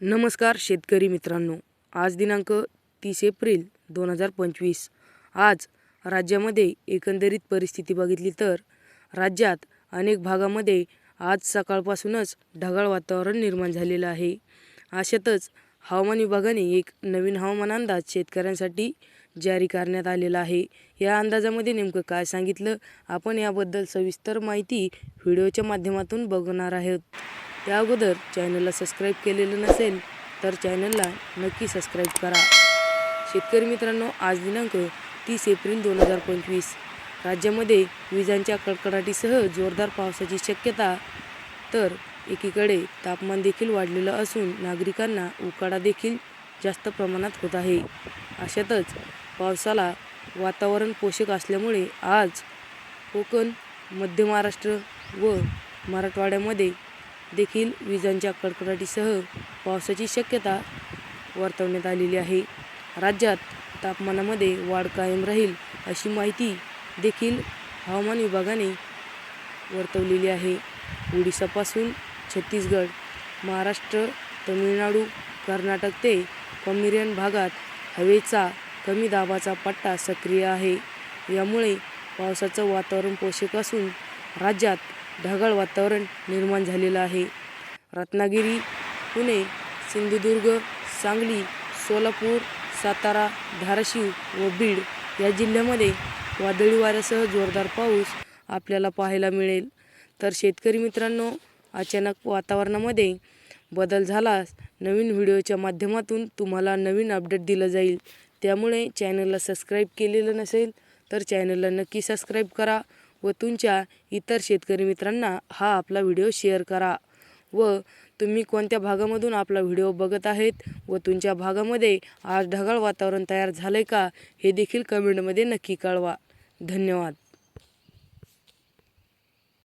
नमस्कार शेतकरी मित्रांनो. आज दिनांक तीस एप्रिल दोन हजार पंचवीस. आज राज्यामध्ये एकंदरीत परिस्थिती बघितली तर राज्यात अनेक भागामध्ये आज सकाळपासूनच ढगाळ वातावरण निर्माण झालेलं आहे. अशातच हवामान विभागाने एक नवीन हवामान अंदाज शेतकऱ्यांसाठी जारी करण्यात आलेला आहे. या अंदाजामध्ये नेमकं काय सांगितलं? आपण याबद्दल सविस्तर माहिती व्हिडिओच्या माध्यमातून बघणार आहोत. त्या अगोदर चॅनलला सबस्क्राईब केलेलं नसेल तर चॅनलला नक्की सबस्क्राईब करा. शेतकरी मित्रांनो आज दिनांक तीस एप्रिल दोन हजार पंचवीस. राज्यामध्ये विजांच्या कडकडाटीसह जोरदार पावसाची शक्यता तर एकीकडे तापमान देखील वाढलेलं असून नागरिकांना उकाडा देखील जास्त प्रमाणात होत आहे. अशातच पावसाला वातावरण पोषक असल्यामुळे आज कोकण मध्य महाराष्ट्र व मराठवाड्यामध्ये देखील विजांच्या कडकडाटीसह पावसाची शक्यता वर्तवण्यात आलेली आहे. राज्यात तापमानामध्ये वाढ कायम राहील अशी माहिती देखील हवामान विभागाने वर्तवलेली आहे. ओडिसापासून छत्तीसगड महाराष्ट्र तमिळनाडू कर्नाटक ते कमिरियन भागात हवेचा कमी दाबाचा पट्टा सक्रिय आहे. यामुळे पावसाचं वातावरण पोषक असून राज्यात ढगाळ वातावरण निर्माण झालेलं आहे. रत्नागिरी पुणे सिंधुदुर्ग सांगली सोलापूर सातारा धाराशिव व बीड या जिल्ह्यामध्ये वादळी वाऱ्यासह जोरदार पाऊस आपल्याला पाहायला मिळेल. तर शेतकरी मित्रांनो अचानक वातावरणामध्ये बदल झालास नवीन व्हिडिओच्या माध्यमातून तुम्हाला नवीन अपडेट दिलं जाईल. त्यामुळे चॅनलला सबस्क्राईब केलेलं नसेल तर चॅनलला नक्की सबस्क्राईब करा. व तुमच्या इतर शेतकरी मित्रांना हा आपला व्हिडिओ शेअर करा. व तुम्ही कोणत्या भागामधून आपला व्हिडिओ बघत आहेत व तुमच्या भागामध्ये आज ढगाळ वातावरण तयार झालं आहे का हे देखील कमेंटमध्ये नक्की कळवा. धन्यवाद.